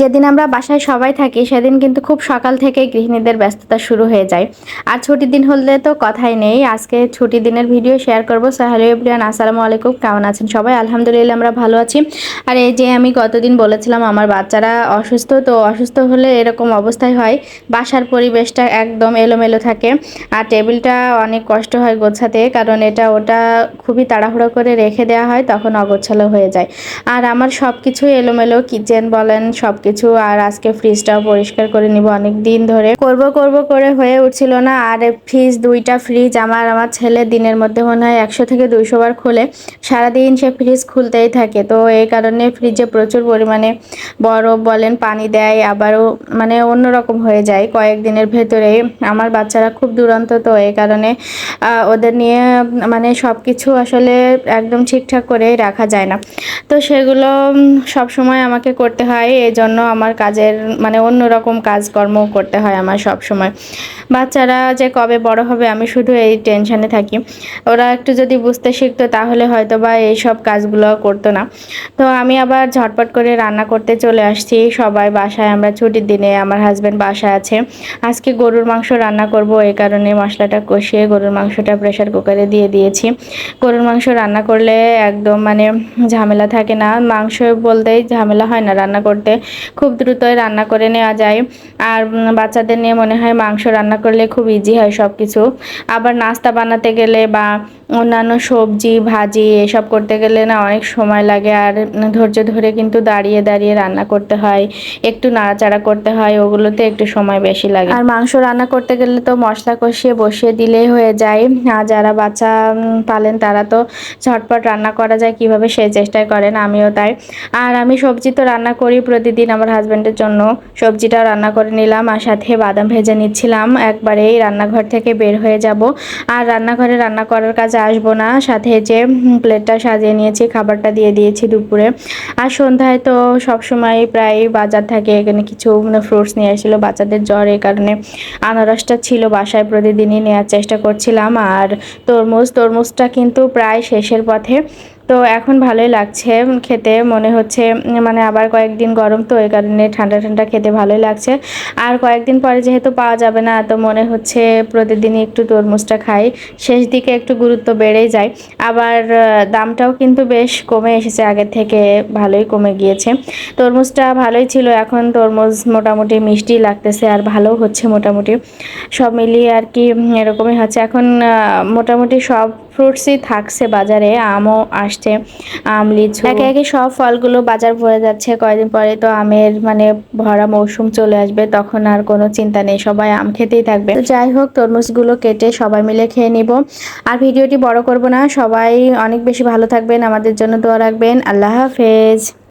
যেদিন আমরা বাসায় সবাই থাকি, সেদিন কিন্তু খুব সকাল থেকে গৃহিণীদের ব্যস্ততা শুরু হয়ে যায়। আর ছুটির দিন হলে তো কথাই নেই। আজকে ছুটির দিনের ভিডিও শেয়ার করব। সো, হ্যালো এভরিওয়ান, আসসালামু আলাইকুম। কেমন আছেন সবাই? আলহামদুলিল্লাহ, আমরা ভালো আছি। আর এই যে আমি গতদিন বলেছিলাম, আমার বাচ্চারা অসুস্থ, তো অসুস্থ হলে এরকম অবস্থায় হয়। বাসার পরিবেশটা একদম এলোমেলো থাকে। আর টেবিলটা অনেক কষ্ট হয় গোছাতে, কারণ এটা ওটা খুবই তাড়াহুড়ো করে রেখে দেওয়া হয়, তখন অগোছালো হয়ে যায়। আর আমার সব কিছুই এলোমেলো। কিচেন বলেন সব কিছু আর আজকে ফ্রিজটাও পরিষ্কার করে নিব। অনেক দিন ধরে করব করব করে হয়ে উঠছিল না। আর ফ্রিজ দুইটা ফ্রিজ আমার আমার ছেলে দিনের মধ্যে মনে হয় একশো থেকে দুইশো বার খোলে। সারাদিন সে ফ্রিজ খুলতেই থাকে। তো এই কারণে ফ্রিজে প্রচুর পরিমাণে বরফ বলেন, পানি দেয়, আবারও মানে অন্যরকম হয়ে যায় কয়েকদিনের ভেতরে। আমার বাচ্চারা খুব দুরন্ত তো এই কারণে ওদের নিয়ে মানে সব কিছু আসলে একদম ঠিকঠাক করে রাখা যায় না। তো সেগুলো সব সময় আমাকে করতে হয়। এই জন্য আমার কাজের মানে অন্যরকম কাজকর্ম করতে হয় আমার সব সময় বাচ্চারা যে কবে বড় হবে আমি শুধু এই টেনশনে থাকি। ওরা একটু যদি বুঝতে শিখতো তাহলে হয়তো বা এইসব কাজগুলো করতো না। তো আমি আবার ঝটপট করে রান্না করতে চলে আসছি। সবাই বাসায়, আমরা ছুটির দিনে আমার হাজব্যান্ড বাসায় আছে। আজকে গরুর মাংস রান্না করব এই কারণে মশলাটা কষিয়ে গরুর মাংসটা প্রেশার কুকারে দিয়ে দিয়েছি। গরুর মাংস রান্না করলে একদম মানে ঝামেলা থাকে না। মাংস বলতেই ঝামেলা হয় না রান্না করতে। খুব দ্রুতই রান্না করে নেওয়া যায়। আর বাচ্চাদের নিয়ে মনে হয় মাংস রান্না করলে খুব ইজি হয় সব কিছু আবার নাস্তা বানাতে গেলে বা অন্যান্য সবজি, ভাজি এসব করতে গেলে না অনেক সময় লাগে আর ধৈর্য ধরে কিন্তু দাঁড়িয়ে দাঁড়িয়ে রান্না করতে হয়। একটু নাড়াচাড়া করতে হয়, ওগুলোতে একটু সময় বেশি লাগে। আর মাংস রান্না করতে গেলে তো মশলা কষিয়ে বসিয়ে দিলেই হয়ে যায়। আর যারা বাচ্চা পালেন তারা তো ঝটপট রান্না করা যায়, কীভাবে সেই চেষ্টাই করেন, আমিও তাই। আর আমি সবজি তো রান্না করি প্রতিদিন আমার হাজব্যান্ডের জন্য। সবজিটা রান্না করে নিলাম আর সাথে বাদাম ভেজে নিচ্ছিলাম। একবারেই রান্নাঘর থেকে বের হয়ে যাব। আর রান্নাঘরে রান্না করার কাজে আসব না। সাথে যে প্লেটটা সাজিয়ে নিয়েছি, খাবারটা দিয়ে দিয়েছি দুপুরে। আর সন্ধ্যায় তো সবসময় প্রায় বাজার থাকে, এখানে কিছু মানে ফ্রুটস নিয়ে আসছিল। বাচ্চাদের জ্বর এই কারণে আনারসটা ছিল বাসায় প্রতিদিনই নেওয়ার চেষ্টা করছিলাম। আর তরমুজ, তরমুজটা কিন্তু প্রায় শেষের পথে তো এখন ভালোই লাগছে খেতে, মনে হচ্ছে মানে আবার কয়েকদিন গরম তো, এই কারণে ঠান্ডা ঠান্ডা খেতে ভালোই লাগছে। আর কয়েকদিন পরে যেহেতু পাওয়া যাবে না, তো মনে হচ্ছে প্রতিদিনই একটু তরমুজটা খাই। শেষ দিকে একটু গুরুত্ব বেড়েই যায়। আবার দামটাও কিন্তু বেশ কমে এসেছে, আগের থেকে ভালোই কমে গিয়েছে। তরমুজটা ভালোই ছিল, এখন তরমুজ মোটামুটি মিষ্টি লাগতেছে আর ভালো হচ্ছে মোটামুটি। সব মিলিয়ে আর কি এরকমই হচ্ছে। এখন মোটামুটি সব ফ্রুটসই থাকছে বাজারে, আমও আসছে, আম, লিচু। একে একে সব ফলগুলো বাজার ভরে যাচ্ছে, কয়েকদিন পরে তো আমের মানে ভরা মৌসুম চলে আসবে, তখন আর কোনো চিন্তা নেই, সবাই আম খেতেই থাকবে। যাই হোক, তরমুজগুলো কেটে সবাই মিলে খেয়ে নিব। আর ভিডিওটি বড় করব না, সবাই অনেক বেশি ভালো থাকবেন, আমাদের জন্য দোয়া রাখবেন, আল্লাহ হাফেজ।